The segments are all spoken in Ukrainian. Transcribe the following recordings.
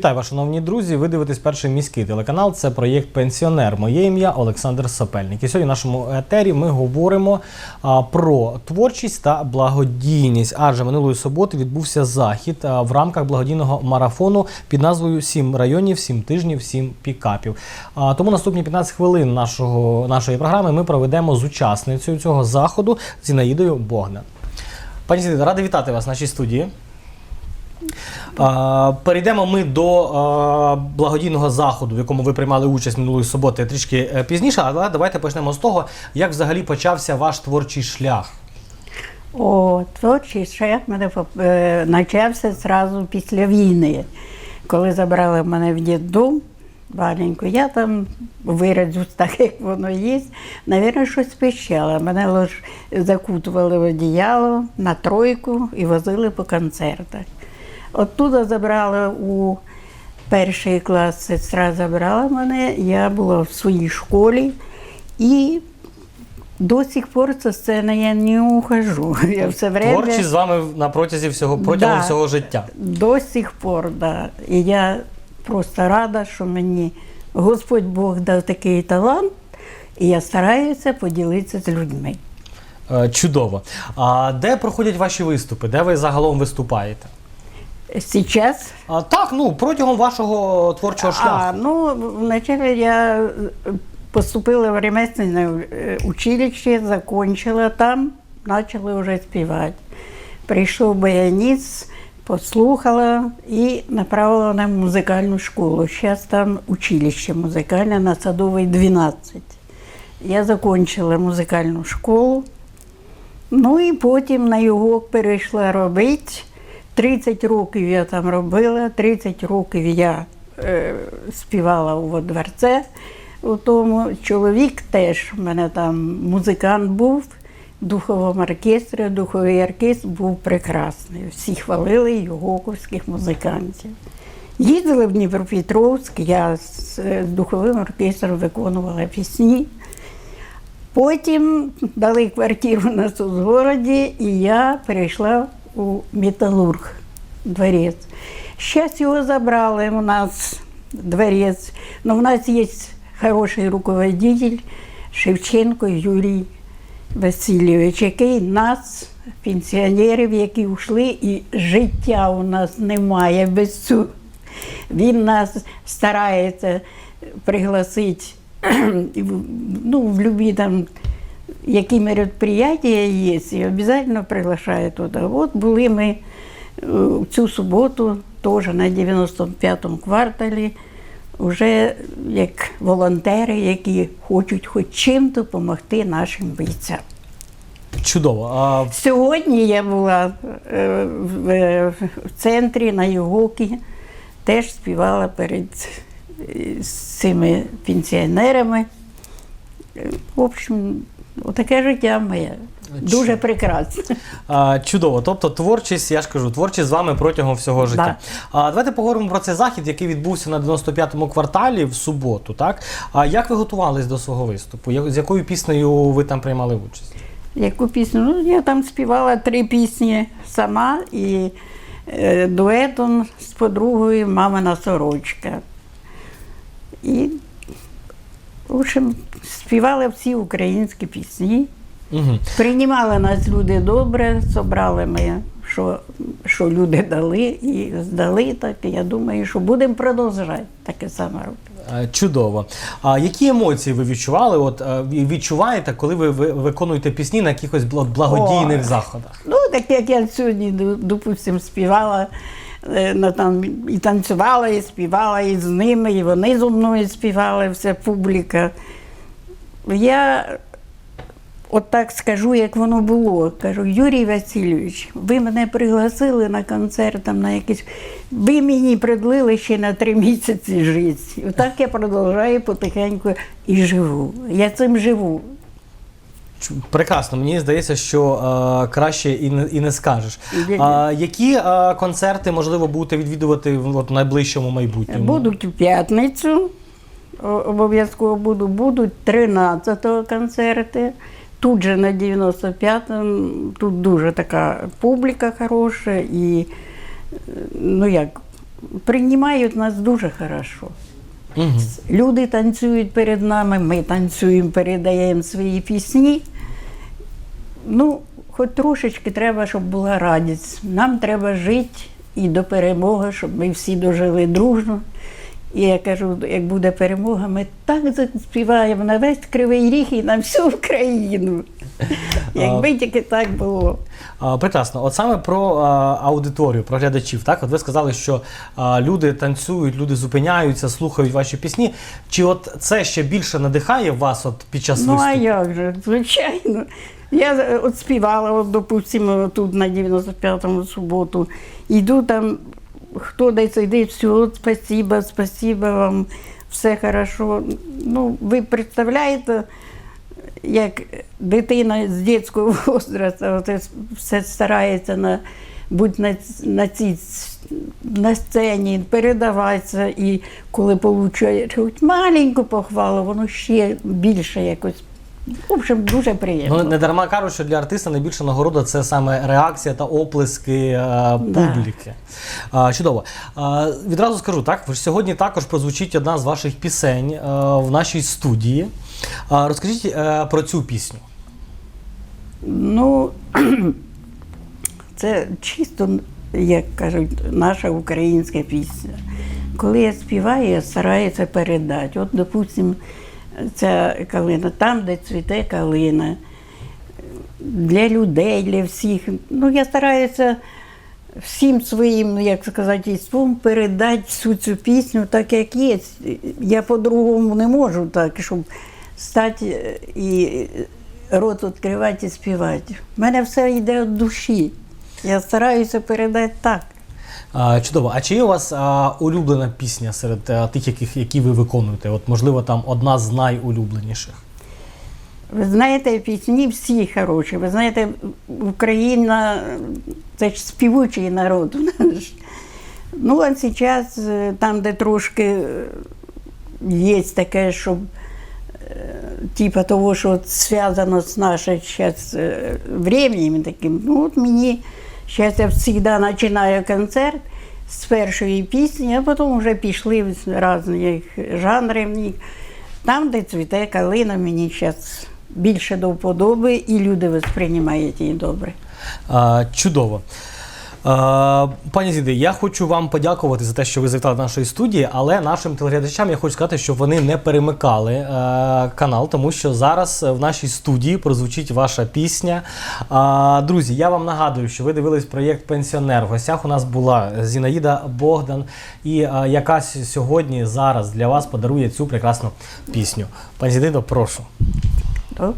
Вітаю вас, шановні друзі. Ви дивитесь перший міський телеканал. Це проєкт Пенсіонер. Моє ім'я Олександр Сапельник. І сьогодні в нашому етері ми говоримо а, про творчість та благодійність. Адже минулої суботи відбувся захід а, в рамках благодійного марафону під назвою Сім районів, сім тижнів, сім пікапів. А, тому наступні 15 хвилин нашого нашої програми ми проведемо з учасницею цього заходу Зінаїдою Богдан. Пані Зінаїда, радий вітати вас в нашій студії. Перейдемо ми до благодійного заходу, в якому ви приймали участь минулої суботи трішки е, пізніше, але давайте почнемо з того, як взагалі почався ваш творчий шлях. О, творчий шлях мене е, почався зразу після війни, коли забрали мене в діддом маленьку. Я там вироджу так, як воно є. Навірно, щось пищало. Мене лиш закутували в одіяло на тройку і возили по концертах. Оттуда забрали у перший клас сестра забрала мене, я була в своїй школі і до сих пор со сцени я не ухожу. Я все время Творчість з вами на протязі всього протягом Да. всього життя. до сих пор, да. І я просто рада, що мені Господь Бог дав такий талант, і я стараюся поділитися з людьми. Е, Чудово. А де проходять ваші виступи? Де ви загалом виступаєте? Сейчас А, так, ну протягом вашого творчого шляху. А, ну, вначале я э, поступила в ремесленное э, училище, закончила там, начала уже спевать. Прийшов баяніст, послухала і направила на музикальну школу. Зараз там училище музикальне на Садовій 12. Я закончила музикальну школу. Ну і потім на його перейшла робити. 30 років я там робила, 30 років я е, співала у во дворце. У тому чоловік теж в мене там музикант був в духовому оркестрі. Духовий оркестр був прекрасний. Всі хвалили йогоковських музикантів. Їздили в Дніпропетровськ, я з, е, з духовим оркестром виконувала пісні. Потім дали квартиру на соцгороді, і я перейшла у Металург дворець. Зараз його забрали у нас дворець. Но в нас є хороший руководитель Шевченко Юрій Васильович, який нас, пенсіонерів, які ушли, і життя у нас немає без цього. Він нас старається пригласити ну, в любі там, які мероприятия є, і обов'язково приглашає туди. От були ми е, в цю суботу, теж на 95-му кварталі, вже як волонтери, які хочуть хоч чим допомогти нашим бійцям. Чудово. А Сьогодні я була е, в, е, в центрі на Югокі, теж співала перед е, цими пенсіонерами. В общем, таке життя моє. Дуже прекрасне. А, чудово. Тобто творчість, я ж кажу, творчість з вами протягом всього життя. А давайте поговоримо про цей захід, який відбувся на 95-му кварталі в суботу. Так? А як ви готувались до свого виступу? Я- З якою піснею ви там приймали участь? Яку пісню? Ну, я там співала три пісні сама і е, дуетом з подругою Мамина сорочка. І, в общем, співала всі українські пісні. Угу. Приймали нас люди добре, зібрали ми, що, що люди дали і здали так. І я думаю, що будемо продовжувати таке саме робити. Чудово. А які емоції ви відчували? От е, відчуваєте, коли ви, ви виконуєте пісні на якихось благодійних Ой. заходах? Ну, так як я сьогодні, ду- допустим, співала, е, там, і танцювала, і співала і з ними, і вони зі мною співали, вся публіка. Я от так скажу, як воно було. Кажу, Юрій Васильович, ви мене пригласили на концерт, там, на якийсь. Ви мені продлили ще на три місяці життя. Отак я продовжую потихеньку і живу. Я цим живу. Прекрасно, мені здається, що е, краще і не, і не скажеш. А, які е, концерти можливо будете відвідувати в от, найближчому майбутньому? Будуть у п'ятницю, обов'язково буду, будуть 13-го концерти. Тут же на 95-му, тут дуже така публіка хороша і е, ну як, приймають нас дуже хорошо. Угу. Люди танцюють перед нами, ми танцюємо, передаємо свої пісні. Ну, хоч трошечки треба, щоб була радість. Нам треба жити і до перемоги, щоб ми всі дожили дружно. І я кажу, як буде перемога, ми так заспіваємо на весь Кривий Ріг і на всю Україну. Якби тільки так було. Прекрасно. От саме про аудиторію, про глядачів. Так, от ви сказали, що люди танцюють, люди зупиняються, слухають ваші пісні. Чи от це ще більше надихає вас от під час виступу? Ну, а як же, звичайно. Я е, от співала, от, допустимо, тут на 95-му суботу. Йду там, хто десь йде, все, от, спасибо, спасибо вам, все хорошо. Ну, ви представляєте, як дитина з дитячого возрасту от, все старається на, бути на, на цій на сцені, передаватися, і коли получає маленьку похвалу, воно ще більше якось. В общем, дуже приємно. Ну не дарма кажуть, що для артиста найбільша нагорода це саме реакція та оплески е, публіки. А, чудово. А, відразу скажу так. Сьогодні також прозвучить одна з ваших пісень е, в нашій студії. А, розкажіть е, про цю пісню. Ну, це чисто, як кажуть, наша українська пісня. Коли я співаю, я стараюся передати. От, допустимо, ця калина, там, де цвіте калина, для людей, для всіх. Ну, я стараюся всім своїм, ну, як сказати, іством передати всю цю пісню так, як є. Я по-другому не можу так, щоб стати е, і рот відкривати і співати. У мене все йде від душі. Я стараюся передати так. Чудово. А чи є у вас а, улюблена пісня серед а, тих, яких, які ви виконуєте? От, можливо, там одна з найулюбленіших. Ви знаєте, пісні всі хороші. Ви знаєте, Україна це ж співучий народ. Ну, а зараз, е, там, де трошки е, є таке, щоб е, типа того, що зв'язано з нашим зараз временем таким, ну от мені зараз я завжди починаю концерт з першої пісні, а потім вже пішли в різні жанри. Там, де цвіте калина, мені зараз більше до вподоби, і люди сприймають її добре. А, чудово. А, пані Зіди, я хочу вам подякувати за те, що ви завітали до нашої студії, але нашим телеглядачам я хочу сказати, що вони не перемикали е, канал, тому що зараз в нашій студії прозвучить ваша пісня. А, друзі, я вам нагадую, що ви дивились проєкт Пенсіонер. В гостях у нас була Зінаїда Богдан, і е, яка сьогодні зараз для вас подарує цю прекрасну пісню. Пані Зідино, прошу. Добре.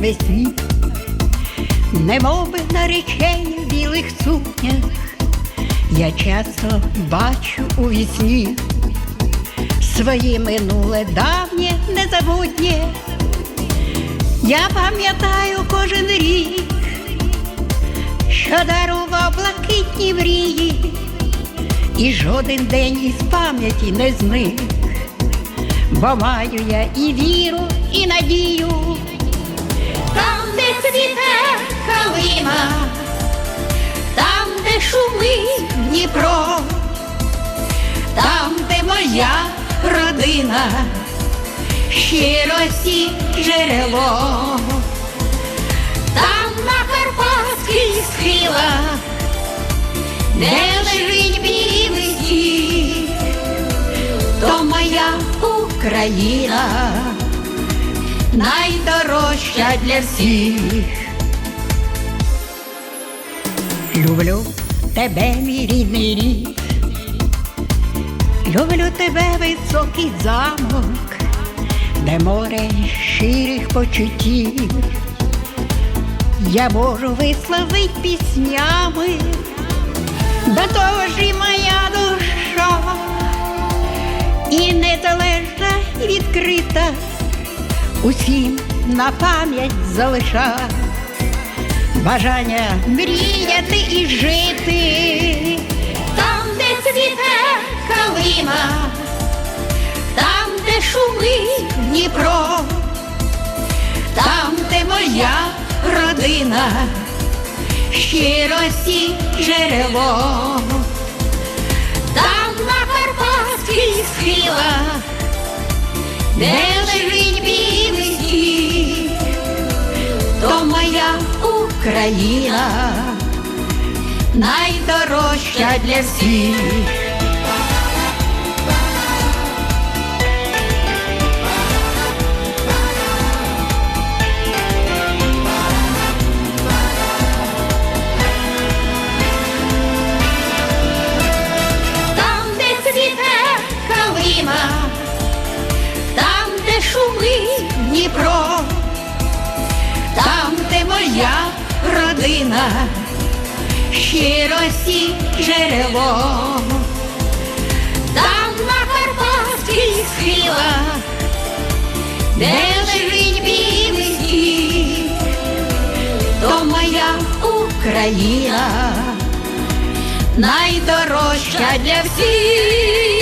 Вишневий навесні, немови наречені в білих сукнях, я часто бачу у вісні своє минуле давнє незабутнє. Я пам'ятаю кожен рік, що дарував блакитні мрії, і жоден день із пам'яті не зник бо маю я і віру, і надію. Там, де цвіте калина, там, де шумить Дніпро, там, де моя родина, щирості джерело, там на карпатських схилах, де лежить білий сніг, то моя Україна найдорожча для всіх. Люблю тебе, мій рідний рід, люблю тебе, високий замок, де море щирих почуттів. Я можу висловить піснями, до того ж і моя душа і незалежна і відкрита усім на пам'ять залиша. Бажання мріяти і жити, там, де цвіте калина, там, де шумить Дніпро, там, де моя родина, щирості джерело, там на Карпатських схилах, де Україна найдорожча для всіх. Там, де цвіте калина, там, де шумить Дніпро, там, де моя родина, щирості джерело, там на Карпатських схилах, де лежить білий то моя Україна найдорожча для всіх.